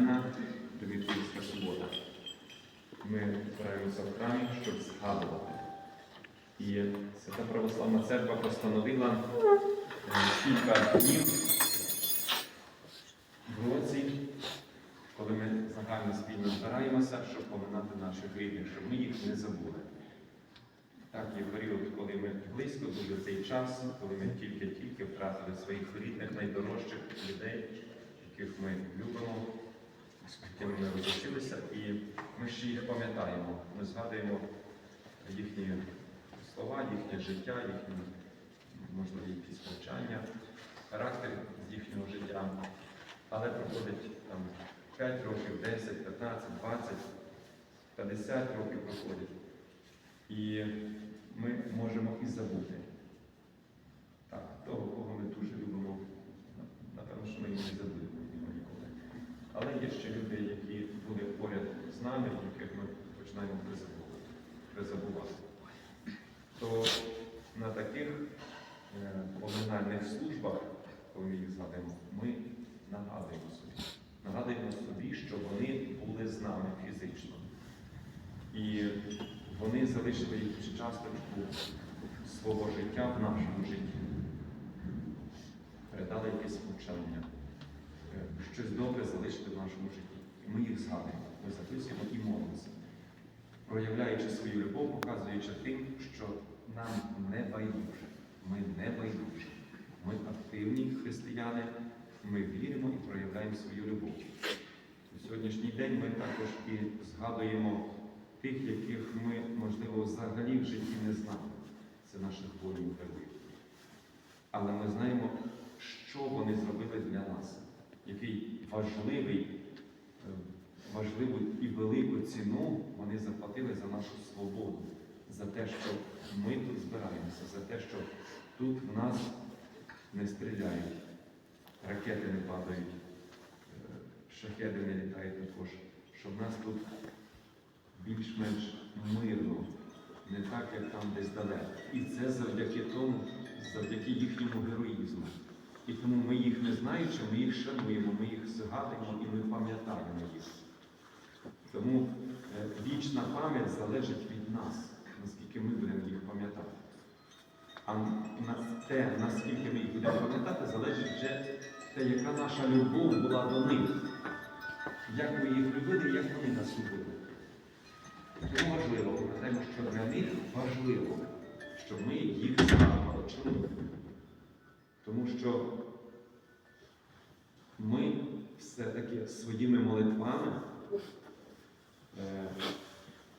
Різдвяна Дмитрівська субота. Ми збираємося в храмі, щоб згадувати. І Свята Православна Церква постановила е, кілька днів в році, коли ми загально спільно збираємося, щоб поминати наших рідних, щоб ми їх не забули. Так, є період, коли ми близько дуже цей час, коли ми тільки-тільки втратили своїх рідних, найдорожчих людей, яких ми любимо, з якими ми розлучилися, і ми ще їх пам'ятаємо. Ми згадуємо їхні слова, їхнє життя, їхні, можливо, якісь повчання, характер їхнього життя. Але проходить там 5 років, 10, 15, 20, 50 років проходить. І ми можемо і забути. Так, того, кого ми дуже любимо, напевно, що ми їх не забудемо ніколи. Але є ще люди, які були поряд яких ми починаємо призабувати. То на таких е, поминальних службах, коли ми їх згадуємо, ми нагадуємо собі. Нагадуємо собі, що вони були з нами фізично. І вони залишили якусь часточку свого життя в нашому житті. Передали якесь повчання, е, щось добре залишили в нашому житті. Ми їх згадуємо, ми записуємо і молимося, проявляючи свою любов, показуючи тим, що нам не байдуже. Ми не байдужі. Ми активні християни, ми віримо і проявляємо свою любов. У сьогоднішній день ми також і згадуємо тих, яких ми, можливо, взагалі в житті не знали. Це наших воїнів героїв. Але ми знаємо, що вони зробили для нас, який важливий, важливу і велику ціну вони заплатили за нашу свободу, за те, що ми тут збираємося, за те, що тут в нас не стріляють, ракети не падають, е, шахеди не літають також, що в нас тут більш-менш мирно, не так, як там десь далеко. І це завдяки тому, завдяки їхньому героїзму. І тому ми їх не знаючи, ми їх шануємо, ми їх згадуємо і ми пам'ятаємо їх. Тому е, вічна пам'ять залежить від нас, наскільки ми будемо їх пам'ятати. А те, наскільки ми їх будемо пам'ятати, залежить вже те, яка наша любов була до них. Як ми їх любили, як вони нас любили. Тому важливо, пам'ятаємо, що для них важливо, щоб ми їх згадували. Чому? Тому що ми все-таки своїми молитвами е,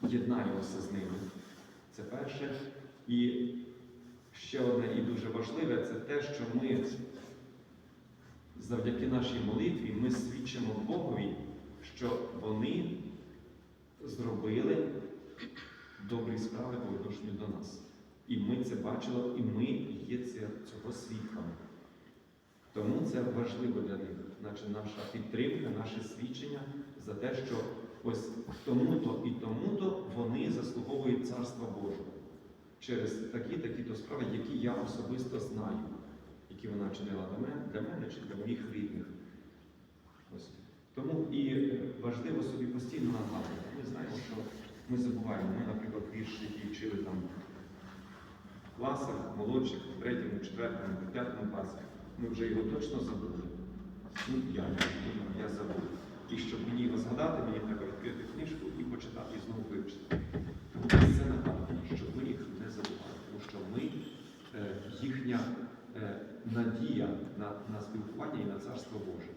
єднаємося з ними. Це перше. І ще одне і дуже важливе це те, що ми завдяки нашій молитві ми свідчимо Богові, що вони зробили добрі справи по відношенню до нас. І ми це бачили, і ми є цього свідками. Тому це важливо для них, значить наша підтримка, наше свідчення за те, що ось тому-то і тому-то вони заслуговують Царства Божого через такі-такі-то справи, які я особисто знаю, які вона чинила для мене, для мене чи для моїх рідних. Ось. Тому і е, важливо собі постійно нагадувати. Ми знаємо, що ми забуваємо. Ми, наприклад, вірш, який вчили там класах, молодших, в третьому, четвертому, п'ятому класі, ми вже його точно забули. Ну, я, я забув. І щоб мені його згадати, мені треба відкрити книжку і почитати, і знову вивчити. Тому це нагадування, щоб ми їх не забували, тому що ми, е, їхня е, надія на, на спілкування і на Царство Боже.